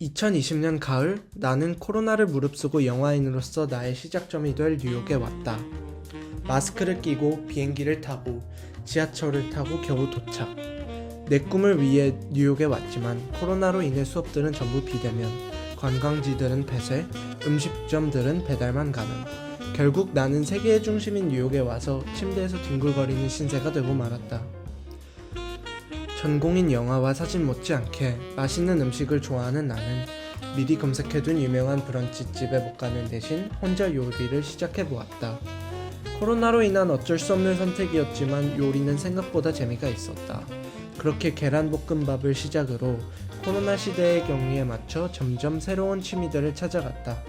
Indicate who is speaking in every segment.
Speaker 1: 2020년 가을 나는 코로나를 무릅쓰고 영화인으로서 나의 시작점이 될 뉴욕에 왔다. 마스크를 끼고 비행기를 타고 지하철을 타고 겨우 도착. 내 꿈을 위해 뉴욕에 왔지만 코로나로 인해 수업들은 전부 비대면, 관광지들은 폐쇄, 음식점들은 배달만 가능. 결국 나는 세계의 중심인 뉴욕에 와서 침대에서 뒹굴거리는 신세가 되고 말았다. 전공인 영화와 사진 못지않게 맛있는 음식을 좋아하는 나는 미리 검색해둔 유명한 브런치집에 못 가는 대신 혼자 요리를 시작해 보았다. 코로나로 인한 어쩔 수 없는 선택이었지만 요리는 생각보다 재미가 있었다. 그렇게 계란볶음밥을 시작으로 코로나 시대의 격리에 맞춰 점점 새로운 취미들을 찾아갔다.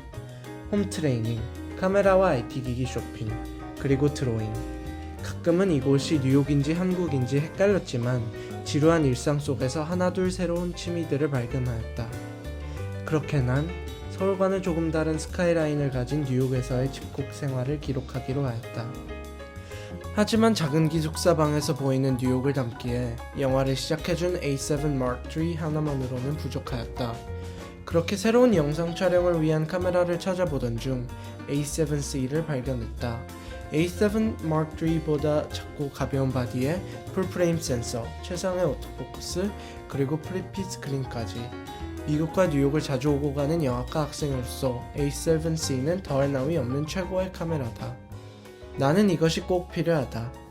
Speaker 1: 홈 트레이닝, 카메라와 IT 기기 쇼핑, 그리고 드로잉. 가끔은 이곳이 뉴욕인지 한국인지 헷갈렸지만 지루한 일상 속에서 하나둘 새로운 취미들을 발견하였다. 그렇게 난 서울과는 조금 다른 스카이라인을 가진 뉴욕에서의 집콕 생활을 기록하기로 하였다. 하지만 작은 기숙사 방에서 보이는 뉴욕을 담기에 영화를 시작해준 A7 Mark III 하나만으로는 부족하였다. 그렇게 새로운 영상 촬영을 위한 카메라를 찾아보던 중 A7C를 발견했다. A7 Mark III보다 작고 가벼운 바디에 풀프레임 센서, 최상의 오토포커스, 그리고 프리핏 스크린까지 미국과 뉴욕을 자주 오고 가는 영화과 학생으로서 A7C는 더할 나위 없는 최고의 카메라다. 나는 이것이 꼭 필요하다.